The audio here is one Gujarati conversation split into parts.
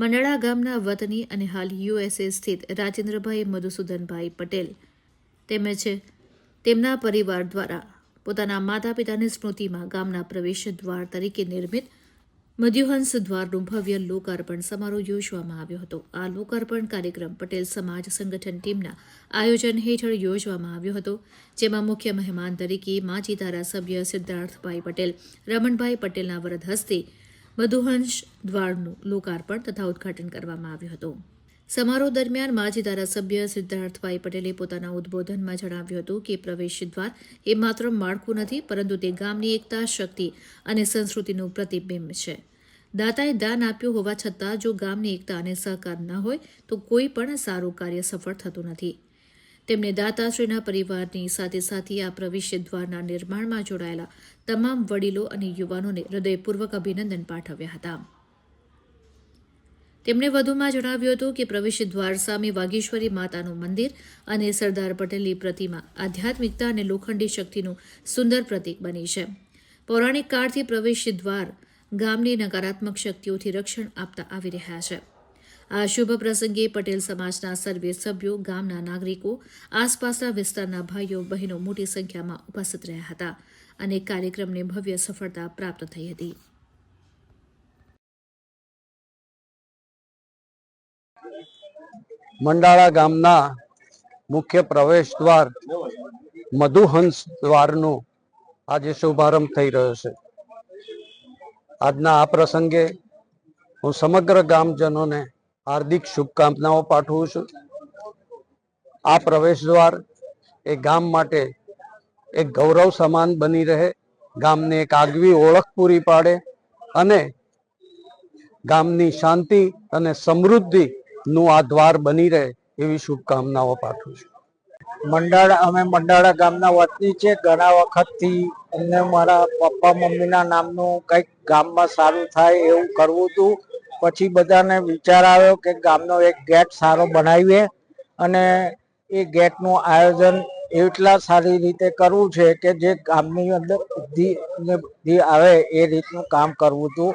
મંડાળા ગામના વતની અને હાલ યુએસએ સ્થિત રાજેન્દ્રભાઈ મધુસૂદનભાઈ પટેલ તેમજ તેમના પરિવાર દ્વારા પોતાના માતા પિતાની સ્મૃતિમાં ગામના પ્રવેશ દ્વાર તરીકે નિર્મિત મધ્યુહંસ દ્વારનું ભવ્ય લોકાર્પણ સમારોહ યોજવામાં આવ્યો હતો. આ લોકાર્પણ કાર્યક્રમ પટેલ સમાજ સંગઠન ટીમના આયોજન હેઠળ યોજવામાં આવ્યો હતો, જેમાં મુખ્ય મહેમાન તરીકે માજી ધારાસભ્ય સિદ્ધાર્થભાઈ પટેલ, રમણભાઈ પટેલના વરદ હસ્તે મધુહંસ દ્વારનું લોકાર્પણ તથા ઉદ્ઘાટન કરવામાં આવ્યું હતું. સમારોહ દરમિયાન માજી ધારાસભ્ય સિદ્ધાર્થભાઈ પટેલે પોતાના ઉદ્બોધનમાં જણાવ્યું હતું કે પ્રવેશ દ્વાર એ માત્ર માળખું નથી, પરંતુ તે ગામની એકતા, શક્તિ અને સંસ્કૃતિનું પ્રતિબિંબ છે. દાતાએ દાન આપ્યું હોવા છતાં જો ગામની એકતા અને સહકાર ન હોય, તો કોઈ પણ સારું કાર્ય સફળ થતું નથી. તેમણે દાતાશ્રીના પરિવારની સાથે સાથે આ પ્રવેશ દ્વારના નિર્માણમાં જોડાયેલા તમામ વડીલો અને યુવાનોને હૃદયપૂર્વક અભિનંદન પાઠવ્યા હતા. તેમણે વધુમાં જણાવ્યું હતું કે પ્રવેશ દ્વાર સામે વાગેશ્વરી માતાનું મંદિર અને સરદાર પટેલની પ્રતિમા આધ્યાત્મિકતા અને લોખંડી શક્તિનું સુંદર પ્રતીક બની છે. પૌરાણિક કાળથી પ્રવેશ દ્વાર ગામની નકારાત્મક શક્તિઓથી રક્ષણ આપતા આવી રહ્યા છે. આ શુભ પ્રસંગે પટેલ સમાજના સર્વે સભ્યો, ગામના નાગરિકો, આસપાસના વિસ્તારના ભાઈઓ, બહેનો મોટી સંખ્યામાં ઉપસ્થિત રહ્યા હતા અને કાર્યક્રમને ભવ્ય સફળતા પ્રાપ્ત થઈ હતી. મંડાળા ગામના મુખ્ય પ્રવેશ દ્વાર મધુહંસ દ્વારનો આજે શુભારંભ થઈ રહ્યો છે. આજના આ પ્રસંગે હું સમગ્ર ગામજનોને હાર્દિક શુભકામનાઓ પાઠવું છું. આ પ્રવેશ દ્વાર એ ગામ માટે એક ગૌરવ સમાન બની રહે. ગામને એક આગવી ઓળખ પૂરી પાડે અને ગામની શાંતિ અને સમૃદ્ધિ નું આ દ્વાર બની રહે એવી શુભકામનાઓ પાઠવું છું. મંડાળા, અમે મંડાળા ગામના વતની છે. ઘણા વખતથી અમને મારા પપ્પા મમ્મીના નામનું કંઈક ગામમાં સારું થાય એવું કરવું હતું પછી બધાને વિચાર આવ્યો કે ગામનો એક ગેટ સારો બનાવીએ અને એ ગેટનું આયોજન એટલા સારી રીતે કરવું છે કે જે ગામની અંદર બુદ્ધિ આવે એ રીતનું કામ કરવું હતું.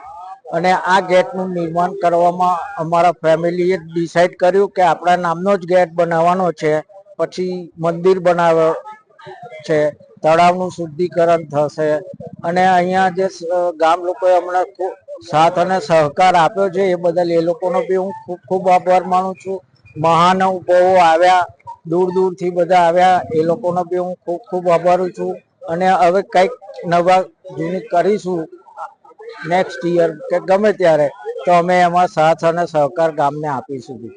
અને આ ગેટનું નિર્માણ કરવામાં અમારા ફેમિલીએ ડિસાઈડ કર્યું કે આપણા નામનો જ ગેટ બનાવવાનો છે. પછી મંદિર બનાવ્યો છે. તળાવનું શુદ્ધિકરણ થશે. અને અહીંયા જે ગામ લોકોએ હમણાં ખૂબ સાથ અને સહકાર આપ્યો છે એ બદલ એ લોકોનો બી હું ખૂબ ખૂબ આભાર માનું છું. મહાનુભાવો આવ્યા, દૂર દૂરથી બધા આવ્યા, એ લોકોનો બી હું ખૂબ ખૂબ આભારું છું. અને હવે કંઈક નવા જૂની કરીશું નેક્સ્ટ યર કે ગમે ત્યારે, તો અમે એમાં સાથ અને સહકાર ગામને આપીશું.